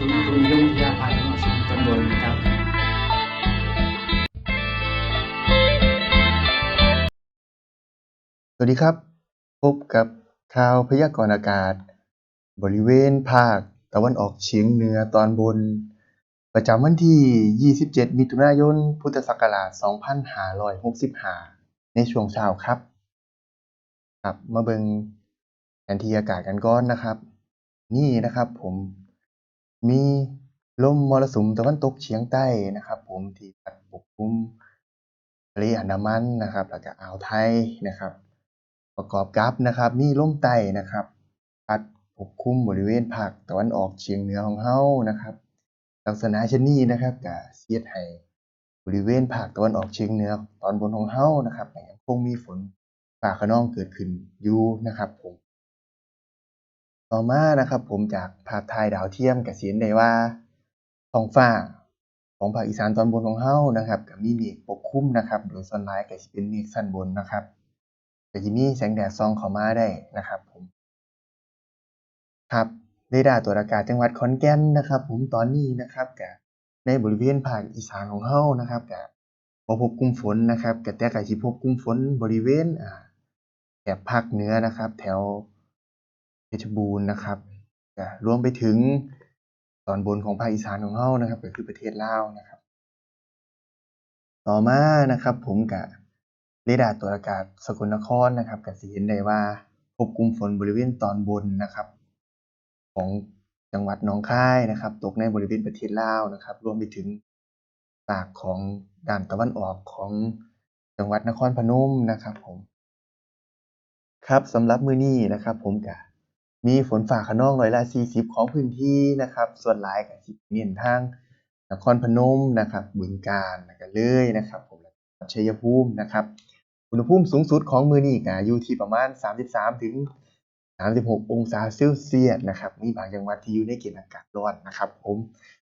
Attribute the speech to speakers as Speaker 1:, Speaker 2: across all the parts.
Speaker 1: ศูนย์ตุนยมวิทยาพันออกเฉียงเหนือตอนบนนะครับ
Speaker 2: สวัสดีครับ พบกับข่าวพยากรณ์อากาศ บริเวณภาคตะวันออกเฉียงเหนือตอนบน ประจำวันที่ 27 มิถุนายน พุทธศักราช 2565 ในช่วงเช้าครับครับ มาเบิงแผนที่อากาศกันก่อนนะครับ นี่นะครับผม มีลมมรสุมตะวันตกเฉียงใต้นะครับผม ที่พัดปกคลุมทะเลอันดามันนะครับ แล้วก็อ่าวไทยนะครับ ประกอบกับนะครับ มีลมใต้นะครับ พัดปกคลุมบริเวณภาคตะวันออกเฉียงเหนือของเฮานะครับ ลักษณะเช่นนี้นะครับก็เสียดให้บริเวณภาคตะวันออกเฉียงเหนือตอนบนของเฮานะครับยังคงมีฝนฟ้าคะนองเกิดขึ้นอยู่นะครับผม ต่อมานะครับผมจากภาพถ่ายดาวเทียมก็สิเห็นได้ว่าท้องฟ้าของภาคอีสานตอนบนของเฮานะครับก็มีเมฆปกคลุมนะครับ โดยส่วนหลายก็สิเป็นเมฆชั้นบนนะครับก็สิมีแสงแดดส่องเข้ามาได้นะครับผมครับเรดาร์ตรวจอากาศจังหวัดขอนแก่นนะครับ ผมตอนนี้นะครับก็ในบริเวณภาคอีสานของเฮานะครับก็บ่พบกลุ่มฝนนะครับก็แต่ก็สิพบกลุ่มฝนบริเวณอ่าแถบภาคเหนือนะครับ แถว เพชรบูรณ์นะครับรวมไปถึงตอนบนของภาคอีสานของเฮานะครับ ก็คือประเทศลาวนะครับ ต่อมานะครับ ผมก็เรดาร์ตรวจอากาศสกลนครนะครับก็สิเห็นได้ว่าพบกลุ่มฝนบริเวณตอนบนนะครับ ของจังหวัดหนองคายนะครับ ตกในบริเวณประเทศลาวนะครับ รวมไปถึงภาคของด้านตะวันออกของจังหวัดนครพนมนะครับ ผม ครับสำหรับมื้อนี้นะครับ ผมก็ มีฝนฟ้าคะนองร้อยละ 40 ของพื้นที่นะครับ ส่วนหลายก็สิเน้นทางนครพนมนะครับบึงกาฬแล้วก็เลยนะครับผมชัยภูมินะครับ อุณหภูมิสูงสุดของมือนี้ก็อยู่ที่ประมาณ 33 ถึง 36 องศาเซลเซียสนะครับ มีบางจังหวัดที่อยู่ในเกณฑ์อากาศร้อนนะครับ ผม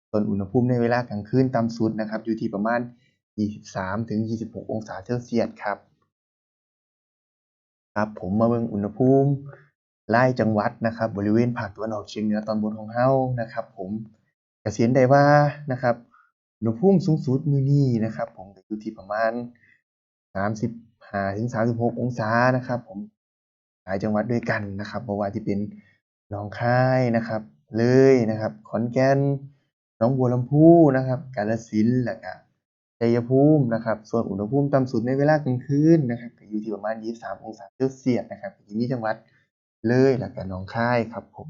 Speaker 2: ส่วนอุณหภูมิในเวลากลางคืนต่ำสุดนะครับ อยู่ที่ประมาณ 23 ถึง 26 องศาเซลเซียสครับ ครับ ผมมาเบิ่งอุณหภูมิ รายจังหวัดนะครับ บริเวณภาคตะวันออกเฉียงเหนือตอนบนของเฮานะครับ ผมก็สิเห็นได้ว่านะครับอุณหภูมิสูงสุดมือนี้นะครับ ผมอยู่ที่ประมาณ 35ถึง36 องศานะครับ ผมหลายจังหวัดด้วยกันนะครับบ่ว่าที่เป็นหนองคายนะครับ เลยนะครับ ขอนแก่นหนองบัวลำพูนะครับ กาฬสินธุ์แล้วก็ชัยภูมินะครับ ส่วนอุณหภูมิต่ำสุดในเวลากลางคืนนะครับอยู่ที่ประมาณ 23 องศาเซลเซียสนะครับก็สิมีจังหวัด เลยแล้วก็หนองคายครับผม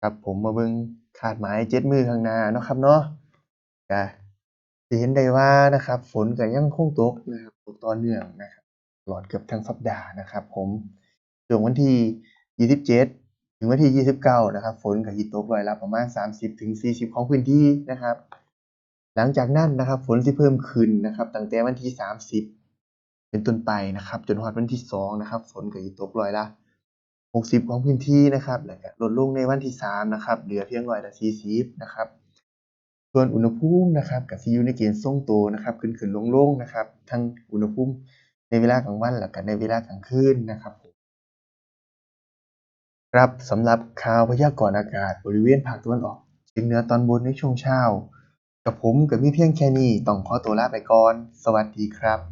Speaker 2: ครับผมมาเบิ่งคาดหมาย7มื้อข้างหน้าเนาะครับเนาะก็สิเห็นได้ว่านะครับ ฝนก็ยังคงตกนะครับตกต่อเนื่องนะครับตลอดเกือบทั้งสัปดาห์นะครับ ผมช่วงวันที่ 27 ถึงวันที่ 29 นะครับ ฝนก็สิตกร้อยละประมาณ 30-40 ของพื้นที่นะครับ หลังจากนั้นนะครับ ฝนสิเพิ่มขึ้นนะครับ ตั้งแต่วันที่ 30 เป็นต้นไปนะครับ จนฮอดวันที่ 2 นะครับ ฝนก็สิตกร้อยละ 60 ของพื้นที่นะครับแล้วก็ลดลงในวันที่ 3 นะครับ เหลือเพียงร้อยละ40 นะครับ ส่วนอุณหภูมินะครับก็สิอยู่ในเกณฑ์ทรงตัวนะครับขึ้นๆลงๆนะครับ ทั้งอุณหภูมิในเวลากลางวันแล้วก็ในเวลากลางคืนนะครับครับสำหรับข่าวพยากรณ์อากาศบริเวณภาคตะวันออกเฉียงเหนือตอนบนในช่วงเช้า กับผมก็มีเพียงแค่นี้ต้องขอตัวลาไปก่อน สวัสดีครับ